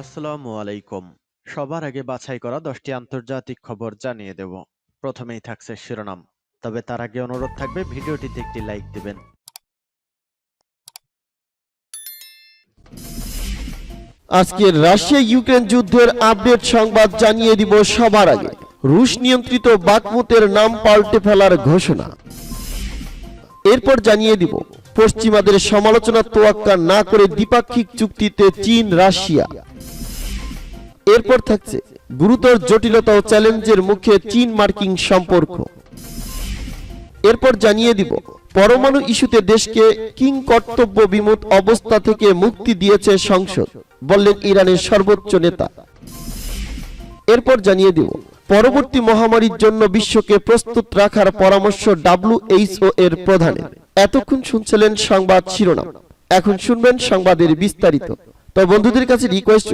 আসসালামু আলাইকুম। সবার আগে বাছাই করা দশটি আন্তর্জাতিক খবর জানিয়ে দেব। প্রথমেই থাকছে শিরোনাম। তবে তার আগে অনুরোধ থাকবে, ভিডিওটিতে একটি লাইক দিবেন। আজকের রাশিয়া ইউক্রেন যুদ্ধের আপডেট সংবাদ জানিয়ে দিব সবার আগে। রুশ নিয়ন্ত্রিত বাকমুতের নাম পাল্টে ফেলার ঘোষণা। এরপর জানিয়ে দিব, পশ্চিমাদের সমালোচনা তোয়াক্কা না করে দ্বিপাক্ষিক চুক্তিতে চীন রাশিয়া এরপর থাকছে গুরুতর জটিলতা ও চ্যালেঞ্জের মুখে চীন মার্কিং সম্পর্ক। এরপর জানিয়ে দিব, পরমাণু ইস্যুতে দেশকে কিং কর্তব্য বিমুখ অবস্থা থেকে মুক্তি দিয়েছে সংসদ, বললেন ইরানের সর্বোচ্চ নেতা। এরপর জানিয়ে দিব, পরবর্তী মহামারীর জন্য বিশ্বকে প্রস্তুত রাখার পরামর্শ ডাব্লিউএইচও এর প্রধানের। এতক্ষণ শুনছিলেন সংবাদ শিরোনাম, এখন শুনবেন সংবাদের বিস্তারিত। তো বন্ধুদের কাছে রিকোয়েস্ট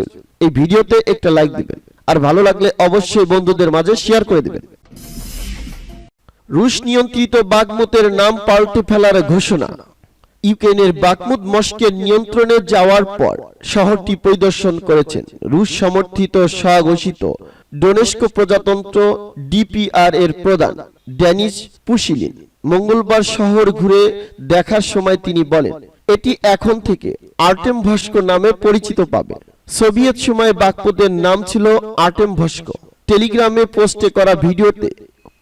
এই ভিডিওতে একটা লাইক দিবেন। আর ভালো লাগলে অবশ্যই বন্ধুদের মাঝে শেয়ার করে দিবেন। রুশ নিয়ন্ত্রিত বাগমুতের নাম পাল্টে ফেলার ঘোষণা। ইউক্রেনের বাকমুদ মস্কের নিয়ন্ত্রণে যাওয়ার পর শহরটি পরিদর্শন করেছেন রুশ সমর্থিত স্বঘোষিত ডোনেস্ক প্রজাতন্ত্র ডিপিআর এর প্রধান ড্যানিস পুশিলিন। মঙ্গলবার শহর ঘুরে দেখার সময় তিনি বলেন এটি এখন থেকে আর্টেম ভস্ক নামে পরিচিত পাবে। সোভিয়েত সময়ে বাকপুতের নাম ছিল আর্টেম ভস্ক। টেলিগ্রামে পোস্টে করা ভিডিওতে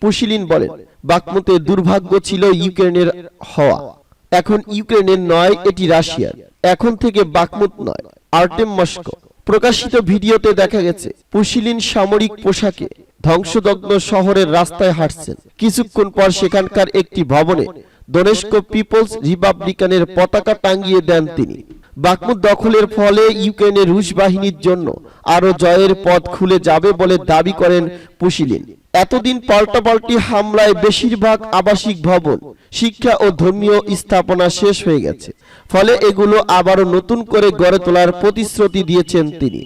পুশিলিন বলেন বাকমুতে দুর্ভাগ্য ছিল ইউক্রেনের হওয়া। এখন ইউক্রেনের নয়, এটি রাশিয়ার। এখন থেকে বাকমুত নয়, আর্টেম মস্কো। প্রকাশিত ভিডিওতে দেখা গেছে, পুশিলিন সামরিক পোশাকে ধ্বংসদগ্ন শহরের রাস্তায় হাঁটছেন। কিছুক্ষণ পর সেখানকার একটি ভবনে দোনেস্কো পিপলস রিপাবলিকানের পতাকা টাঙ্গিয়ে দেন তিনি। বাকমুত দখলের ফলে ইউক্রেনের রুশ বাহিনীর জন্য আরও জয়ের পথ খুলে যাবে বলে দাবি করেন পুশিলিন। এতদিন পাল্টাপাল্টি হামলায় বেশিরভাগ আবাসিক ভবন, শিক্ষা ও ধর্মীয় স্থাপনা শেষ হয়ে গেছে। ফলে এগুলো আবারও নতুন করে গড়ে তোলার প্রতিশ্রুতি দিয়েছেন তিনি।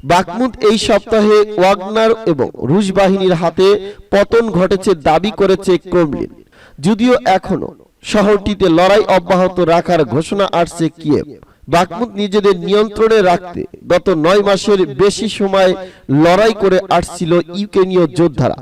বাকমুদ এই সপ্তাহে ওয়াগনার এবং রুশ বাহিনীর হাতে পতন ঘটেছে দাবি করেছে ক্রমলিন। যদিও এখনও শহরটিতে লড়াই অব্যাহত রাখার ঘোষণা আসছে কিয়েভ। বাকমুদ নিজেদের নিয়ন্ত্রণে রাখতে গত নয় মাসের বেশি সময় লড়াই করে আসছিল ইউক্রেনীয় যোদ্ধারা।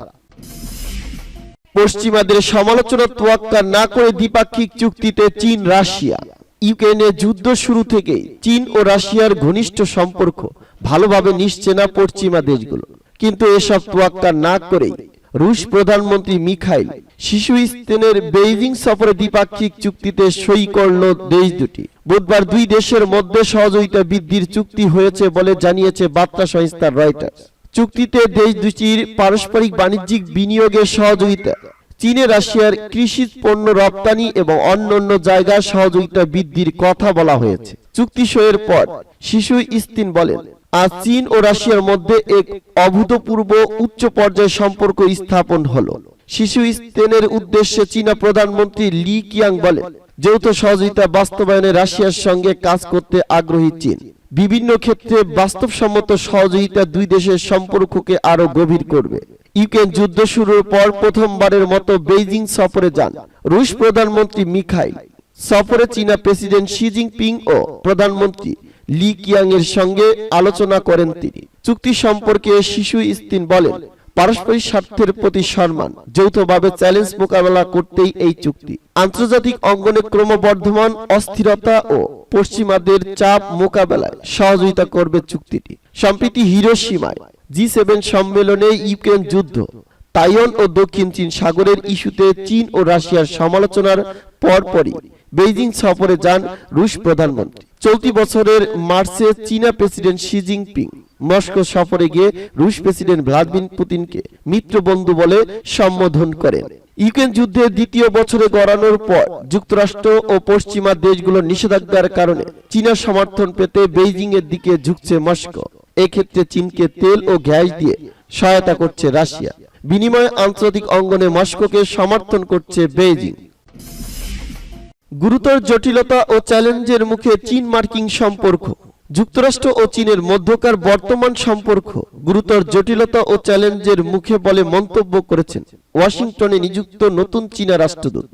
পশ্চিমাদের সমালোচনা তোয়াক্কা না করে দ্বিপাক্ষিক চুক্তিতে চীন, রাশিয়া। ইউক্রেনে যুদ্ধ শুরু থেকেই চীন ও রাশিয়ার ঘনিষ্ঠ সম্পর্ক ভালোভাবে নিচ্ছে না পশ্চিমা দেশগুলো। কিন্তু এসব তোয়াক্কা না করেই রুশ প্রধানমন্ত্রী মিখাইল শিশু স্পেনের বেইজিং সফরে দ্বিপাক্ষিক চুক্তিতে সই করল দেশ দুটি। বুধবার দুই দেশের মধ্যে সহযোগিতা বৃদ্ধির চুক্তি হয়েছে বলে জানিয়েছে বার্তা সংস্থা রয়টার্স। চুক্তিতে দেশ দুটির পারস্পরিক বাণিজ্যিক বিনিয়োগের সহযোগিতা, চীনে রাশিয়ার কৃষি পণ্য রপ্তানি এবং অন্যান্য জায়গার সহযোগিতা বৃদ্ধির কথা বলা হয়েছে। চুক্তি সইয়ের পর শিশু ইস্তিন বলেন আজ চীন ও রাশিয়ার মধ্যে এক অভূতপূর্ব উচ্চ পর্যায়ের সম্পর্ক স্থাপন হলো। শিশু স্তেনের উদ্দেশ্যে চীনা প্রধানমন্ত্রী লি কিয়াং বলেন, যৌথ সহযোগিতা বাস্তবায়নে রাশিয়ার সঙ্গে কাজ করতে আগ্রহী চীন। বিভিন্ন ক্ষেত্রে বাস্তবসম্মত সহযোগিতা দুই দেশের সম্পর্ককে আরও গভীর করবে। ইউক্রেন যুদ্ধ শুরুর পর প্রথমবারের মতো বেইজিং সফরে যান রুশ প্রধানমন্ত্রী মিখাইল। সফরে চীনা প্রেসিডেন্ট শি জিনপিং ও প্রধানমন্ত্রী লি কিয়াং এর সঙ্গে আলোচনা করেন তিনি। চুক্তি সম্পর্কে শিশু ইস্তিন বলেন, পারস্পরিক স্বার্থের প্রতি সম্মান, যৌথভাবে চ্যালেঞ্জ মোকাবেলা করতেই এই চুক্তি। আন্তর্জাতিক অঙ্গনে ক্রমবর্ধমান অস্থিরতা ও পশ্চিমাদের চাপ মোকাবেলায় সহযোগিতা করবে চুক্তিটি। সম্প্রতি হিরোসীমায় জি সেভেন সম্মেলনে ইউক্রেন যুদ্ধ, তাইওয়ান ও দক্ষিণ চীন সাগরের ইস্যুতে চীন ও রাশিয়ার সমালোচনার পরপরই বেইজিং সফরে যান রুশ প্রধানমন্ত্রী। চলতি বছরের মার্চে চীনা প্রেসিডেন্ট শি জিনপিং মস্কো সফরে গিয়ে রুশ প্রেসিডেন্ট ভ্লাদিমির পুতিনকে মিত্রবন্ধু বলে সম্বোধন করেন। ইউক্রেন যুদ্ধের দ্বিতীয় বছরে গড়ানোর পর যুক্তরাষ্ট্র ও পশ্চিমা দেশগুলোর নিষেধাজ্ঞার কারণে চীনের সমর্থন পেতে বেইজিং এর দিকে ঝুঁকছে মস্কো। এক্ষেত্রে চীনকে তেল ও গ্যাস দিয়ে সহায়তা করছে রাশিয়া। বিনিময়ে আন্তর্জাতিক অঙ্গনে মস্কোকে সমর্থন করছে বেইজিং। গুরুতর জটিলতা ও চ্যালেঞ্জের মুখে চীন মার্কিং সম্পর্ক। যুক্তরাষ্ট্র ও চীনের মধ্যকার বর্তমান সম্পর্ক গুরুতর জটিলতা ও চ্যালেঞ্জের মুখে বলে মন্তব্য করেছেন ওয়াশিংটনে নিযুক্ত নতুন চীনা রাষ্ট্রদূত।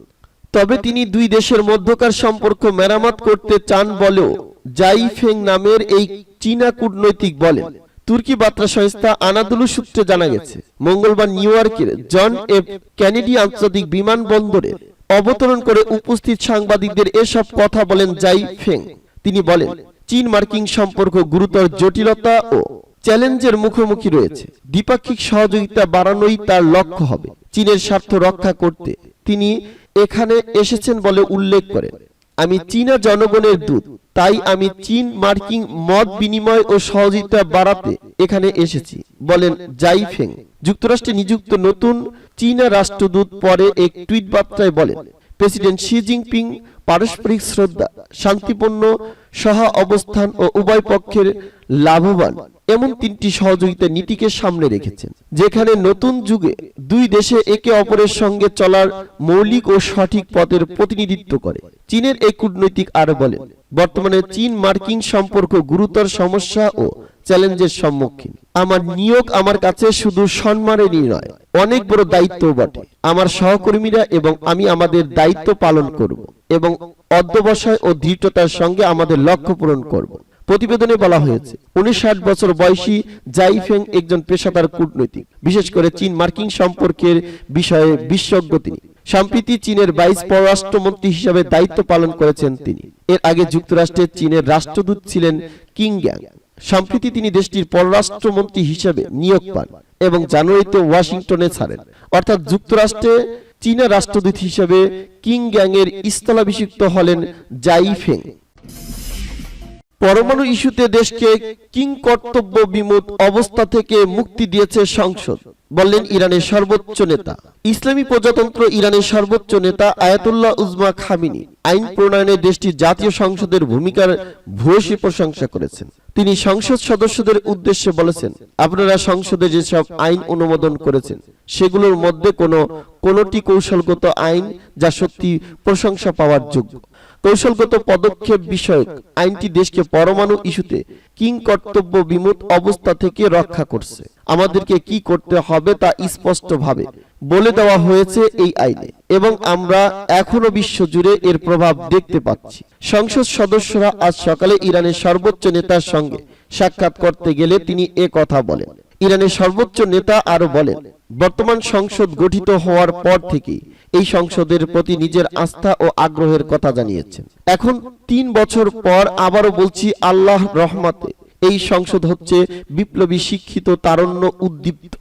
তবে তিনি দুই দেশের মধ্যকার সম্পর্ক মেরামত করতে চান বলেও জাই ফেং নামের এই চীনা কূটনৈতিক বলেন। তুর্কি বার্তা সংস্থা আনাদুলু সূত্রে জানা গেছে, মঙ্গলবার নিউ ইয়র্কের জন এফ কেনেডি আন্তর্জাতিক বিমানবন্দরে অবতরণ করে উপস্থিত সাংবাদিকদের এসব কথা বলেন জাই ফেং। তিনি বলেন, চীন মার্কিং সম্পর্ক গুরুতর জটিলতা ও চ্যালেঞ্জের মুখোমুখি রয়েছে। দ্বিপাক্ষিক সহযোগিতা বাড়ানোই তার লক্ষ্য হবে। চীনের স্বার্থ রক্ষা করতে তিনি এখানে এসেছেন বলে উল্লেখ করেন। আমি চীনা জনগণের দূত, তাই আমি চীন মার্কিং মত বিনিময় ও সহযোগিতা বাড়াতে এখানে এসেছি, বলেন জাই ফেং। যুক্তরাষ্ট্রে নিযুক্ত নতুন চীনা রাষ্ট্রদূত পরে এক টুইট বার্তায় বলেন, প্রেসিডেন্ট শি জিনপিং পারস্পরিক শ্রদ্ধা, শান্তিপূর্ণ সহ অবস্থান ও উভয় পক্ষের লাভবান এমন তিনটি সহযোগিতা নীতিকে সামনে রেখেছেন, যেখানে নতুন যুগে দুই দেশে একে অপরের সঙ্গে চলার মৌলিক ও সঠিক পথের প্রতিনিধিত্ব করে। চীনের এই কূটনৈতিক আরও বলেন, বর্তমানে চীন মার্কিন সম্পর্ক গুরুতর সমস্যা ও চ্যালেঞ্জের সম্মুখীন। আমার নিয়োগ আমার কাছে শুধু সম্মানেরই নয়, অনেক বড় দায়িত্ব বটে। আমার সহকর্মীরা এবং আমি আমাদের দায়িত্ব পালন করব এবং অধ্যবসায় ও দৃঢ়তার সঙ্গে আমাদের লক্ষ্য পূরণ করব। প্রতিবেদনে বলা হয়েছে উনিশ বছর বয়সী জাইফেং একজন পেশাদার কূটনৈতিক। বিশেষ করে চীন মার্কিন সম্পর্কের বিষয়ে বিশেষজ্ঞ তিনি। সম্প্রতি চীনের বাইশ পররাষ্ট্রমন্ত্রী হিসাবে দায়িত্ব পালন করেছেন তিনি। এর আগে যুক্তরাষ্ট্রের চীনের রাষ্ট্রদূত ছিলেন কিং গ্যাং। সম্প্রতি তিনি দেশটির পররাষ্ট্রমন্ত্রী হিসেবে নিয়োগ পান এবং জানুয়ারিতে ওয়াশিংটনে ছাড়েন। অর্থাৎ যুক্তরাষ্ট্রে চীনা রাষ্ট্রদূত হিসেবে কিং গ্যাং এর স্থলাভিষিক্ত হলেন জাইফেং পরমাণু ইস্যুতে দেশকে কিং কর্তব্য বিমুখ অবস্থা থেকে মুক্তি দিয়েছে সংসদ, বললেন ইরানের সর্বোচ্চ নেতা। ইসলামী প্রজাতন্ত্র ইরানের সর্বোচ্চ নেতা আয়াতুল্লাহ উজমা খামিনি আইন প্রণয়নে দেশটির জাতীয় সংসদের ভূমিকার ভূয়সী প্রশংসা করেছেন। তিনি সংসদ সদস্যদের উদ্দেশ্যে বলেছেন, আপনারা সংসদে যেসব আইন অনুমোদন করেছেন, সেগুলোর মধ্যে কোনো কোনটি কৌশলগত আইন যা সত্যি প্রশংসা পাওয়ার যোগ্য। কৌশলগত পদক্ষেপ বিষয়ক আইনটি দেশকে পরমাণু ইস্যুতে কিং কর্তব্য বিমুখ অবস্থা থেকে রক্ষা করছে। আমাদেরকে কি করতে হবে তা স্পষ্টভাবে বলে দেওয়া হয়েছে এই আইনে এবং আমরা এখনও বিশ্ব জুড়ে এর প্রভাব দেখতে পাচ্ছি। সংসদ সদস্যরা আজ সকালে ইরানের সর্বোচ্চ নেতার সঙ্গে সাক্ষাৎ করতে গেলে তিনি এ কথা বলেন। ইরানের সর্বোচ্চ নেতা আরও বলেন বর্তমান সংসদ গঠিত হওয়ার পর থেকেই এই সংসদের প্রতি নিজের আস্থা ও আগ্রহের কথা জানিয়েছেন। এখন তিন বছর পর আবারও বলছি আল্লাহ রহমাতে এই সংসদ হচ্ছে বিপ্লবী শিক্ষিত তারণ্য উদ্দীপ্ত,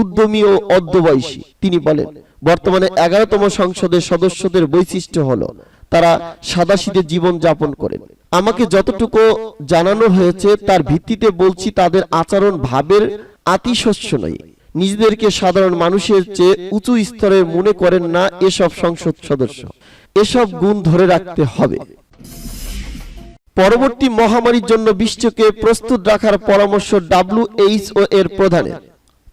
উদ্যমী ও অধ্যবয়সী তিনি বলেন, বর্তমানে এগারোতম সংসদের সদস্যদের বৈশিষ্ট্য হলো তারা সাদাসিদে জীবন যাপন করেন। আমাকে যতটুকু জানানো হয়েছে তার ভিত্তিতে বলছি তাদের আচরণ ভাবের আতিশস্য নয়। নিজেদেরকে সাধারণ মানুষের চেয়ে উঁচু স্তরে মনে করেন না এসব সংসদ সদস্য। এসব গুণ ধরে রাখতে হবে। পরবর্তী মহামারীর জন্য বিশ্বকে প্রস্তুত রাখার পরামর্শ ডাব্লিউএইচও এর প্রধানের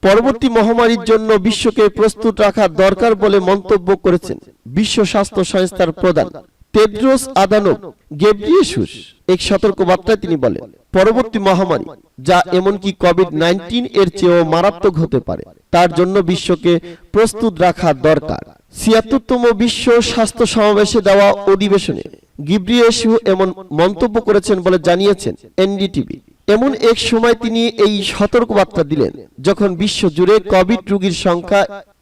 পরবর্তী মহামারীর জন্য বিশ্বকে প্রস্তুত রাখা দরকার বলে মন্তব্য করেছেন বিশ্ব স্বাস্থ্য সংস্থার প্রধান। তেদ্রোস আদানব গেব্রিয়েসুস এক সতর্ক বার্তায় তিনি বলেন, পরবর্তী মহামারী, যা এমনকি কোভিড নাইন্টিন এর চেয়েও মারাত্মক হতে পারে, তার জন্য বিশ্বকে প্রস্তুত রাখা দরকার। ছিয়াত্তরতম বিশ্ব স্বাস্থ্য সমাবেশে দেওয়া অধিবেশনে গিব্রিয়েসু এমন মন্তব্য করেছেন বলে জানিয়েছেন এনডিটিভি। এমন এক সময় তিনি এই সতর্কবার্তা দিলেন, যখন বিশ্ব জুড়ে কোভিড রোগীর সংখ্যা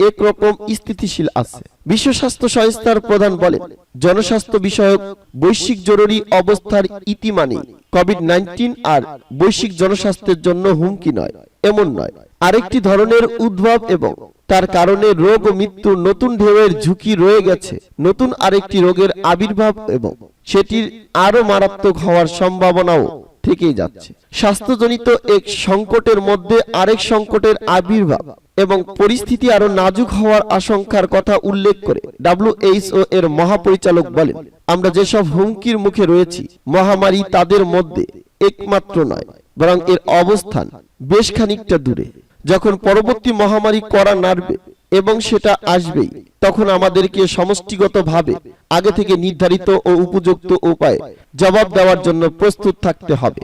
একরকম স্থিতিশীল আছে। বিশ্ব স্বাস্থ্য সংস্থার প্রধান বলেন, জনস্বাস্থ্য বিষয়ক বৈশ্বিক জরুরি অবস্থার ইতি মানে কোভিড নাইন্টিন আর বৈশ্বিক জনস্বাস্থ্যের জন্য হুমকি নয়, এমন নয়। আরেকটি ধরনের উদ্ভব এবং তার কারণে রোগ ও মৃত্যু নতুন ঢেউয়ের ঝুঁকি রয়ে গেছে, নতুন আরেকটি রোগের আবির্ভাব এবং সেটির আরও মারাত্মক হওয়ার সম্ভাবনাও থেকেই যাচ্ছে। স্বাস্থ্যজনিত এক সংকটের মধ্যে আরেক সংকটের আবির্ভাব এবং পরিস্থিতি আরও নাজুক হওয়ার আশঙ্কার কথা উল্লেখ করে ডাব্লিউএইচও এর মহাপরিচালক বলেন, আমরা যেসব হুমকির মুখে রয়েছি, মহামারী তাদের মধ্যে একমাত্র নয়, বরং এর অবস্থান বেশ খানিকটা দূরে। যখন পরবর্তী মহামারী করা নাড়বে এবং সেটা আসবেই। তখন আমাদেরকে সমষ্টিগতভাবে আগে থেকে নির্ধারিত ও উপযুক্ত উপায়ে জবাব দেওয়ার জন্য প্রস্তুত থাকতে হবে।